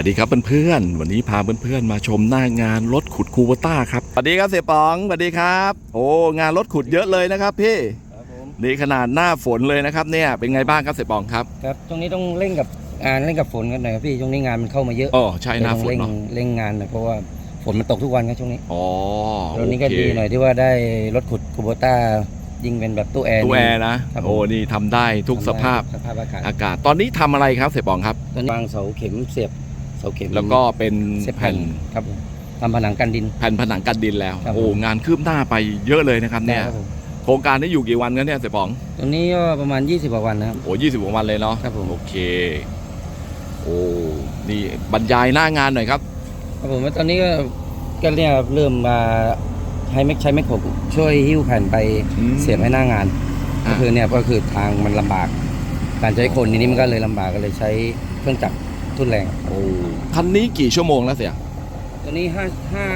วัสดีครับเพื่อนๆ วันนี้พาเพื่อนๆ มาชมหน้างานรถขุดคูเวต้าครับ สวัสดีครับเสียป๋อง สวัสดีครับ โอ้งานรถขุดเยอะเลยนะครับพี่ครับผมนี่ขนาดหน้าฝนเลยนะครับเนี่ย เป็นไงบ้างครับเสียป๋องครับ ครับช่วงนี้ต้องเร่งกับงานเร่งกับฝนกันหน่อยครับพี่ ช่วงนี้งานมันเข้ามาเยอะ อ๋อใช่หน้าฝนเร่งเนาะเร่งงานหน่อยเพราะว่าฝนมันตกทุกวันครับช่วงนี้ อ๋อตอนนี้ก็โอเคดีหน่อยที่ว่าได้รถขุดคูโบต้ายิงเป็นแบบตู้แอร์ตู้แอร์นะครับผมโอ้นี่ทำได้ทุกทำได้สภาพสภาพอากาศอากาศ ตอนนี้ทำอะไรครับเสียป๋องครับตอนนี้วางเสาเข็มเสียบ เสาเข็มแล้วก็เป็นเสียบแผ่นครับผมทำผนังกันดิน แผ่นผนังกันดินแล้ว ครับ โอ้งานคืบหน้าไปเยอะเลยนะครับเนี่ยครับผมโครงการนี้อยู่กี่วันกันเนี่ยเสียป๋องตอนนี้ก็ประมาณ 20กว่าวันนะครับ โอ้ยี่สิบกว่าวันเลยเนาะครับผม โอเค โอ้นี่บรรยายหน้างานหน่อยครับ ครับผมว่าตอนนี้ก็ก็เนี่ยเริ่มมาให้ไม่ใช้ไม่ขบช่วยหิ้วแผ่นไปอืมเสียบให้หน้างาน อ่า ก็คือเนี่ยก็คือทางมันลำบาก การใช้คนทีนี้มันก็เลยลำบากก็เลยใช้เครื่องจักร ทุ่นแรงโอ้คันนี้กี่ชั่วโมงแล้วเสียตัวนี้ห้าห้า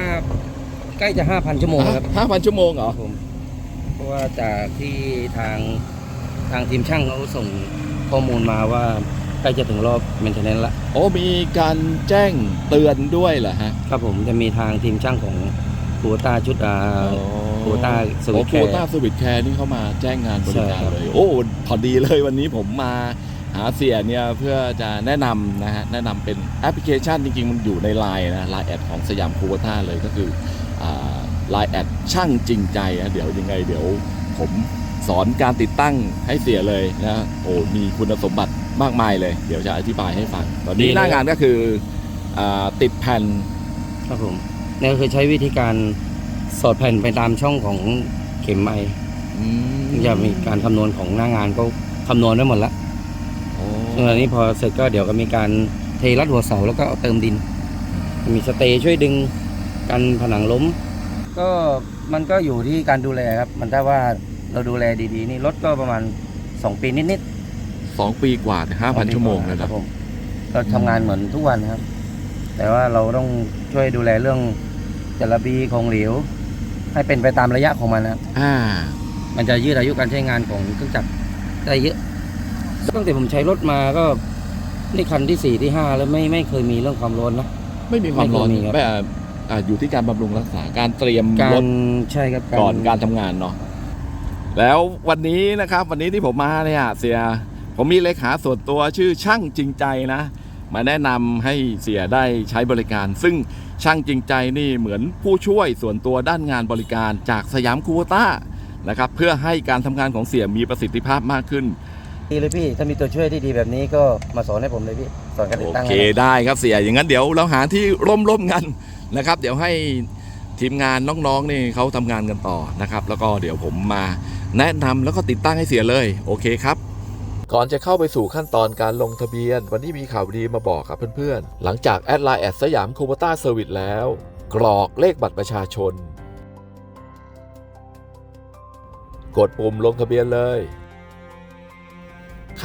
ใกล้จะห้าพันชั่วโมงแล้วครับห้าพันชั่วโมงเหรอผมเพราะว่าจากที่ทางทางทีมช่างเขาส่งข้อมูลมาว่าใกล้จะถึงรอบเมนเทนเนนละโอ้มีการแจ้งเตือนด้วยเหรอฮะครับผมจะมีทางทีมช่างของคูต้าชุดอาโควต้าสวิตแคร์โควต้าสวิตแคร์นี่เขามาแจ้งงานบริการใช่ครับเลย โอ้พอดีเลยวันนี้ผมมา หาเสียเนี่ยเพื่อจะแนะนำนะฮะแนะนำเป็นแอปพลิเคชันจริงๆ มันอยู่ในไลน์นะไลน์แอดของสยามคูวต้าเลยก็คือไลน์แอดช่างจริงใจนะเดี๋ยวยังไงเดี๋ยวผมสอนการติดตั้งให้เสียเลยนะโอ้มีคุณสมบัติมากมายเลย เดี๋ยวจะอธิบายให้ฟัง ตอนนี้หน้างานก็คืออาติดแผ่นครับผมนี่ก็คือใช้วิธีการสอดแผ่นไปตามช่องของเข็มไม้อืมจะมีการคำนวณของหน้างานก็คำนวณไว้หมดแล้วโอ้ ตอนนี้พอเสร็จก็เดี๋ยวก็มีการเทรัดหัวเสาแล้วก็เอาเติมดิน มีสเตย์ช่วยดึงกันผนังล้ม ก็มันก็อยู่ที่การดูแลครับ มันถ้าว่าเราดูแลดีๆนี่รถก็ประมาณ 2 ปีนิดสองปีกว่าแต่ๆห้าพันชั่วโมงเลยคนะรับผมก็ทำงานเหมือนทุกวันครับ แต่ว่าเราต้องช่วยดูแลเรื่องจระบีของเหลว ให้เป็นไปตามระยะของมันนะครับอ่า มันจะยืดอายุการใช้งานของเครื่องจักรได้เยอะ ตั้งแต่ผมใช้รถมาก็นี่คันที่สี่ที่ห้าแล้วไม่ไม่เคยมีเรื่องความร้อนนะ ไม่มีความร้อนไม่เคยมีครับ ไม่อ่าอ่าอยู่ที่การบำรุงรักษาการเตรียมการรถใช่ครับก่อนการทำงานเนาะแล้ววันนี้นะครับ วันนี้ที่ผมมาเนี่ยเสียผมมีเลขาส่วนตัวชื่อช่างจริงใจนะ มาแนะนำให้เสียได้ใช้บริการ ซึ่งช่างจริงใจนี่เหมือนผู้ช่วยส่วนตัวด้านงานบริการจากสยามคูโวต้านะครับ เพื่อให้การทำงานของเสียมีประสิทธิภาพมากขึ้น ดีเลยพี่ ถ้ามีตัวช่วยที่ดีแบบนี้ก็มาสอนให้ผมเลยพี่ สอนการติโอดตั้งเคให้ได้ครับเสียอย่างนั้นเดี๋ยวเราหาที่ร่มๆกันนะครับ เดี๋ยวให้ทีมงานน้องๆนี่เขาทำงานกันต่อนะครับ แล้วก็เดี๋ยวผมมาแนะนำแล้วก็ติดตั้งให้เสียเลยโอเคครับ ก่อนจะเข้าไปสู่ขั้นตอนการลงทะเบียน วันนี้มีข่าวดีมาบอกครับเพื่อนๆ หลังจากแอดไลน์แอดสยามคูปต้าเซอร์วิสแล้ว กรอกเลขบัตรประชาชน กดปุ่มลงทะเบียนเลย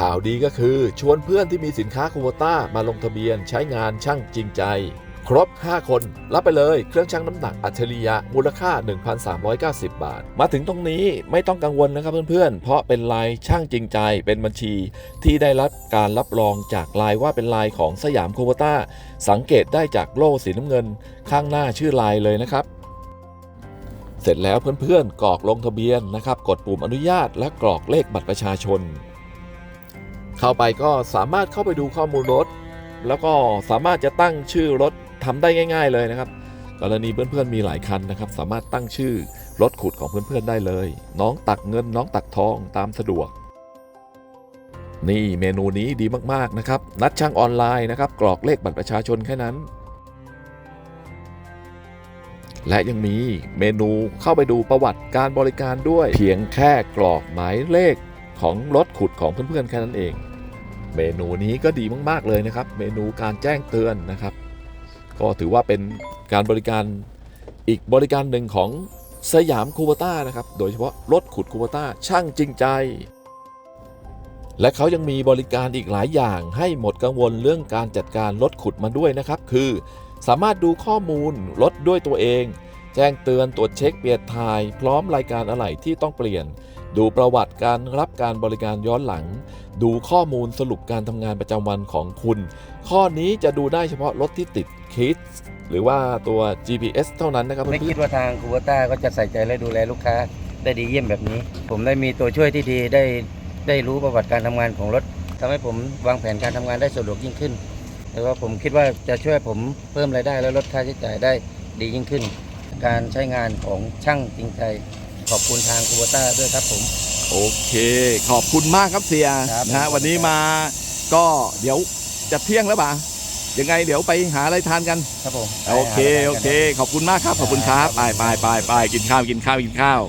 ข่าวดีก็คือชวนเพื่อนที่มีสินค้าคูวต้ามาลงทะเบียนใช้งานช่างจริงใจ ครบ 5 คน รับไปเลยเครื่องชั่งน้ำหนักอัจฉริยะมูลค่า 1,390 บาท มาถึงตรงนี้ไม่ต้องกังวลนะครับเพื่อนๆ เพราะเป็นลายช่างจริงใจเป็นบัญชี ที่ได้รับการรับรองจากลายว่าเป็นลายของสยามคูวต้า สังเกตได้จากโล่สีน้ำเงิน ข้างหน้าชื่อลายเลยนะครับเสร็จแล้วเพื่อนๆกรอกลงทะเบียนนะครับ กดปุ่มอนุญาตและกรอกเลขบัตรประชาชน เข้าไปก็สามารถเข้าไปดูข้อมูลรถ แล้วก็สามารถจะตั้งชื่อรถทำได้ง่าย ๆเลยนะครับ กรณีเพื่อนๆมีหลายคันนะครับ สามารถตั้งชื่อรถขุดของเพื่อนๆได้เลย น้องตักเงินน้องตักทองตามสะดวก นี่เมนูนี้ดีมากๆนะครับ นัดช่างออนไลน์นะครับ กรอกเลขบัตรประชาชนแค่นั้น และยังมีเมนูเข้าไปดูประวัติการบริการด้วย เพียงแค่กรอกหมายเลข ของรถขุดของเพื่อนๆแค่นั้นเอง เมนูนี้ก็ดีมากๆเลยนะครับ เมนูการแจ้งเตือนนะครับ ก็ถือว่าเป็นการบริการอีกบริการหนึ่งของสยามคูบต้านะครับ โดยเฉพาะรถขุดคูบต้าช่างจริงใจ และเขายังมีบริการอีกหลายอย่างให้หมดกังวลเรื่องการจัดการรถขุดมาด้วยนะครับ คือสามารถดูข้อมูลรถด้วยตัวเอง แจ้งเตือนตรวจเช็คเปลี่ยนทาย พร้อมรายการอะไหล่ที่ต้องเปลี่ยน ดูประวัติการรับการบริการย้อนหลัง ดูข้อมูลสรุปการทำงานประจำวันของคุณ ข้อนี้จะดูได้เฉพาะรถที่ติดคิดหรือว่าตัว GPS เท่านั้นนะครับไม่คิดว่าทางคูเบต้าก็จะใส่ใจและดูแลลูกค้าได้ดีเยี่ยมแบบนี้ ผมได้มีตัวช่วยที่ดีได้ได้รู้ประวัติการทำงานของรถทำให้ผมวางแผนการทำงานได้สะดวกยิ่งขึ้นแล้วก็ผมคิดว่าจะช่วยผมเพิ่มรายได้และลดค่าใช้จ่ายได้ดียิ่งขึ้น การใช้งานของช่างจริงใจ ขอบคุณทางคูเบต้าด้วยครับผม โอเค ขอบคุณมากครับเสียครับนะฮะผม วันนี้มาก็เดี๋ยวจะเที่ยงแล้วป่ะยังไงเดี๋ยวไปหาอะไรทานกัน ครับผม โอเค โอเค ขอบคุณมากครับ ขอบคุณครับ ไปไปไปไปกินข้าว กินข้าว กินข้าว